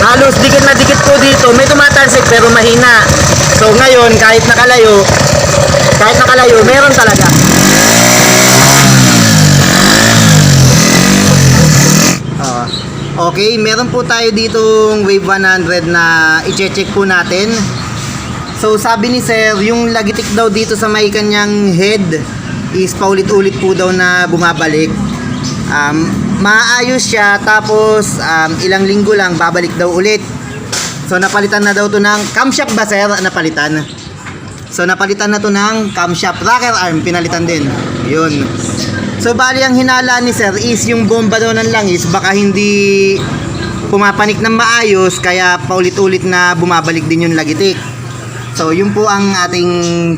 halos dikit na dikit po dito. May tumatalsik pero mahina. So ngayon, kahit nakalayo, kahit nakalayo, meron talaga. Ah, okay, meron po tayo ditong Wave 100 na i-check po natin. So sabi ni Sir, yung lagitik daw dito sa may kanyang head is paulit-ulit po daw na bumabalik. Um, maayos siya tapos um, ilang linggo lang babalik daw ulit. So napalitan na daw to ng camshaft ba sir? Napalitan. So napalitan na to ng camshaft rocker arm pinalitan din. Yun. So bali ang hinala ni sir is yung bomba daw ng langis baka hindi pumapanik ng maayos kaya paulit-ulit na bumabalik din yung lagitik. So yun po ang ating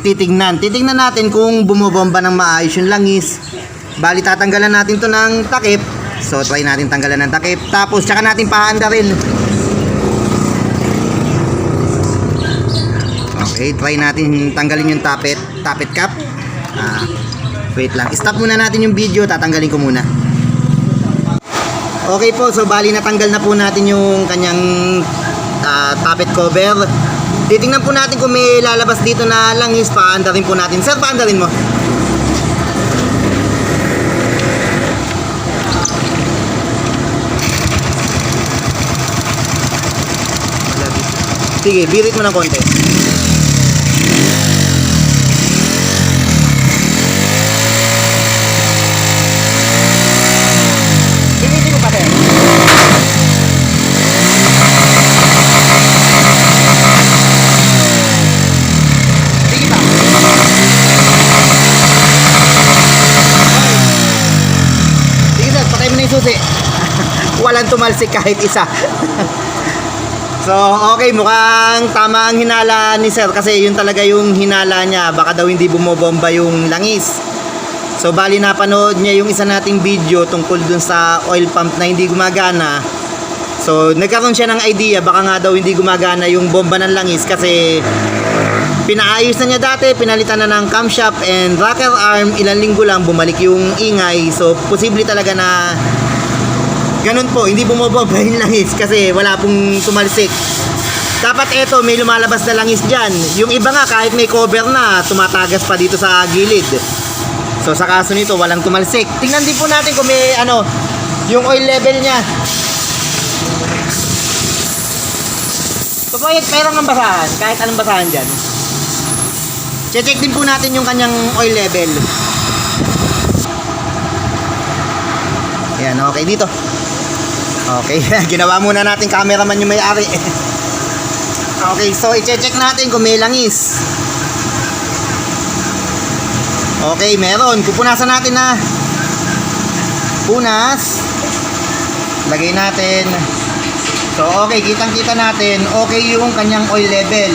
titignan. Titignan natin kung bumobomba ng maayos yung langis. Bali tatanggalan natin to ng takip. So try natin tanggalan ng takip. Tapos tsaka natin paanda rin. Okay, try natin tanggalin yung tapet, tapet cap. Ah, wait lang. Stop muna natin yung video, tatanggalin ko muna. Okay po, so bali natanggal na po natin yung kanyang ah, tapet cover. Titingnan po natin kung may lalabas dito na langis, paanda rin po natin. Sir, paanda rin mo. Sige, birit mo ng konti. Biritin mo pa sir. Sige pa. Sige sir, na yung susi. Walang tumalsik kahit isa. so, okay, mukhang tama ang hinala ni sir kasi yun talaga yung hinala niya. Baka daw hindi bumobomba yung langis. So, bali napanood niya yung isa nating video tungkol dun sa oil pump na hindi gumagana. So, nagkaroon siya ng idea, baka nga daw hindi gumagana yung bomba ng langis kasi pinaayos na niya dati, pinalitan na ng camshaft and rocker arm, ilang linggo lang bumalik yung ingay. So, posible talaga na ganun po, hindi bumobomba yung langis kasi wala pong tumalsik. Dapat eto, may lumalabas na langis dyan. Yung iba nga, kahit may cover na, tumatagas pa dito sa gilid. So, sa kaso nito, walang tumalsik. Tingnan din po natin kung may, ano, yung oil level niya. So, kahit meron ng basahan, kahit anong basahan dyan. Check din po natin yung kanyang oil level. Ayan, okay dito. Okay, ginawa muna natin cameraman yung may-ari. okay, so i-check natin kung may langis. Okay, meron. Pupunasan natin na. Punas. Lagay natin. So, okay, kitang-kita natin. Okay yung kanyang oil level.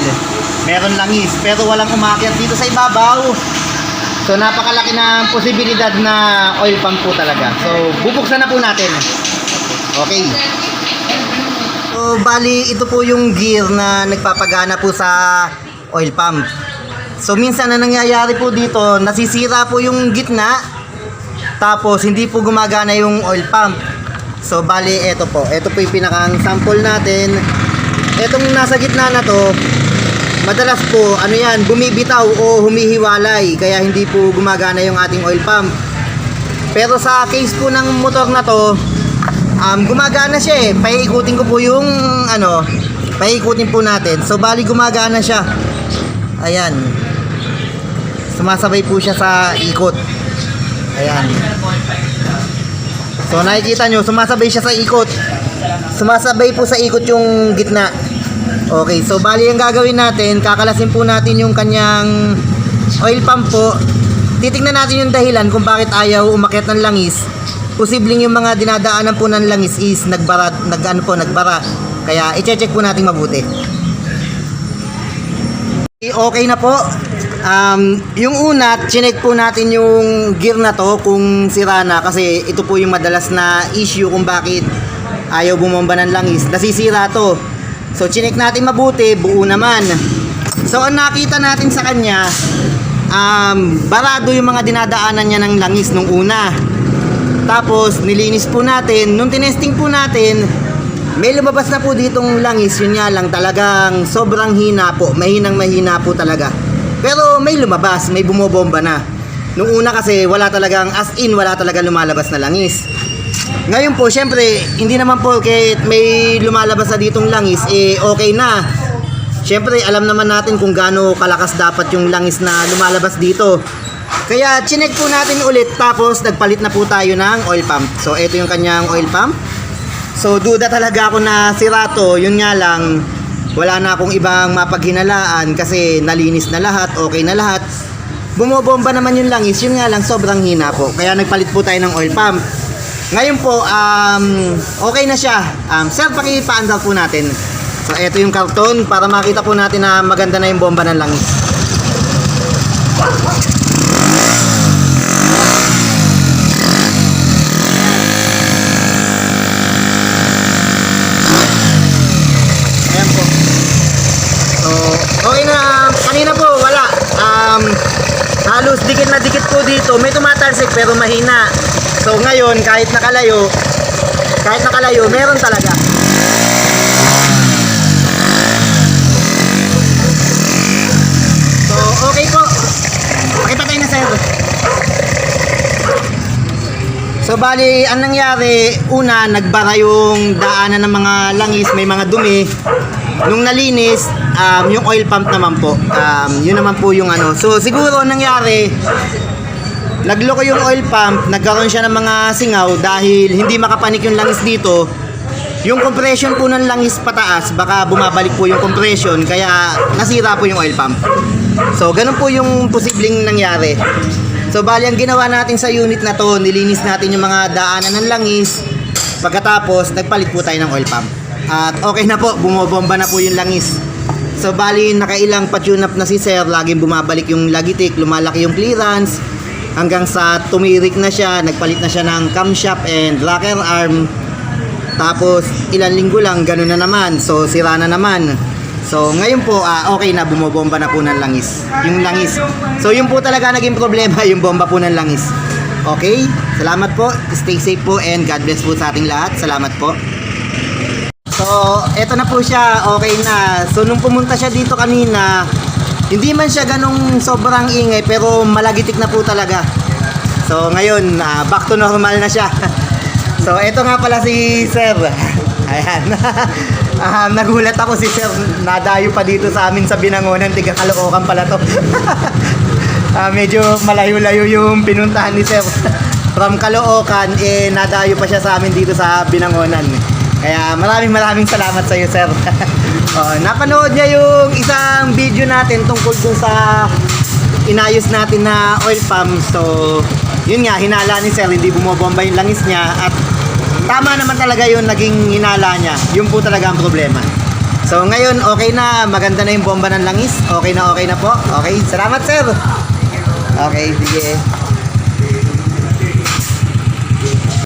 Meron langis, pero walang umakyat dito sa ibabaw. So, napakalaki ng posibilidad na oil pump po talaga. So, bubuksan na po natin. Okay. So, bali, ito po yung gear na nagpapagana po sa oil pump. So, minsan na nangyayari po dito, nasisira po yung gitna, tapos hindi po gumagana yung oil pump. So, bali, ito po. Ito po yung pinakang sample natin. Etong nasa gitna na to, madalas po, ano yan, bumibitaw o humihiwalay, kaya hindi po gumagana yung ating oil pump. Pero sa case po ng motor na to, um, gumagana siya eh. Paiikutin ko po yung, ano, paiikutin po natin. So, bali gumagana siya. Ayan. Sumasabay po siya sa ikot. Ayan. So, nakikita nyo, sumasabay siya sa ikot. Sumasabay po sa ikot yung gitna. Okay, so bali ang gagawin natin, kakalasin po natin yung kanyang oil pump po. Titignan natin yung dahilan kung bakit ayaw umakyat ng langis. Posibleng yung mga dinadaanan po ng langis is nagbara, nag ano po, nagbara. Kaya i-check po natin mabuti. Okay na po. Um, yung una, chinek po natin yung gear na to kung sira na kasi ito po yung madalas na issue kung bakit ayaw bumomba ng langis. Nasisira to. So, chinek natin mabuti, buo naman. So, ang nakita natin sa kanya, um, barado yung mga dinadaanan niya ng langis nung una. Tapos, nilinis po natin. Nung tinesting po natin, May lumabas na po ditong langis, yun nga lang talagang sobrang hina po, mahinang mahina po talaga. Pero may lumabas, may bumobomba na. Nung una kasi wala talagang as in, wala talaga lumalabas na langis. Ngayon po, syempre, hindi naman po kahit may lumalabas na ditong langis, eh okay na. Syempre, alam naman natin kung gaano kalakas dapat yung langis na lumalabas dito. Kaya, chinek po natin ulit, tapos nagpalit na po tayo ng oil pump. So, ito yung kanyang oil pump. So, duda talaga ako na sira to. Yun nga lang, wala na akong ibang mapaghinalaan kasi nalinis na lahat, okay na lahat. Bumobomba naman yung langis, yun nga lang sobrang hina po. Kaya nagpalit po tayo ng oil pump. Ngayon po, um, okay na siya. Um, sir, pakipaandar po natin. So, ito yung karton para makita po natin na maganda na yung bomba ng langis. Ayan po. So, okay na. Kanina po, wala. Um, halos dikit na dikit po dito. May tumatalsik pero mahina. So, ngayon, kahit nakalayo, kahit nakalayo, meron talaga. So, okay po. Pakipatay na sir. So bali, ang nangyari, una, nagbara yung daanan ng mga langis, may mga dumi. Nung nalinis, um, yung oil pump naman po. Um, yun naman po yung ano. So siguro ang nangyari, nagloko yung oil pump, nagkaroon siya ng mga singaw dahil hindi makapanik yung langis dito. Yung compression po ng langis pataas, baka bumabalik po yung compression, kaya nasira po yung oil pump. So, ganun po yung posibleng nangyari. So, bali ang ginawa natin sa unit na to, nilinis natin yung mga daanan ng langis. Pagkatapos, nagpalit po tayo ng oil pump. At okay na po, bumobomba na po yung langis. So, bali, nakailang pa-tune up na si Sir, laging bumabalik yung lagitik, lumalaki yung clearance, hanggang sa tumirik na siya, nagpalit na siya ng camshaft and rocker arm. Tapos, ilang linggo lang, ganun na naman. So, sira na naman. So, ngayon po, ah, okay na, bumobomba na po ng langis. Yung langis. So, yun po talaga naging problema, yung bomba po ng langis. Okay? Salamat po. Stay safe po and God bless po sa ating lahat. Salamat po. So, eto na po siya. Okay na. So, nung pumunta siya dito kanina, hindi man siya ganong sobrang ingay, pero malagitik na po talaga. So, ngayon, ah, back to normal na siya. so, eto nga pala si Sir. Ayan. Ah, nagulat ako si Sir. Nadayo pa dito sa amin sa Binangonan. Tiga Caloocan pala to. Ah, medyo malayo-layo yung pinuntahan ni Sir. From Caloocan, eh, nadayo pa siya sa amin dito sa Binangonan. Kaya maraming maraming salamat sa iyo, Sir. oh, napanood niya yung isang video natin tungkol dun sa inayos natin na oil pump. So, yun nga, hinala ni Sir, hindi bumobomba yung langis niya at tama naman talaga yun naging hinala niya. Yun po talaga ang problema. So, ngayon, okay na. Maganda na yung bomba ng langis. Okay na, okay na po. Okay, salamat, Sir. Okay, sige.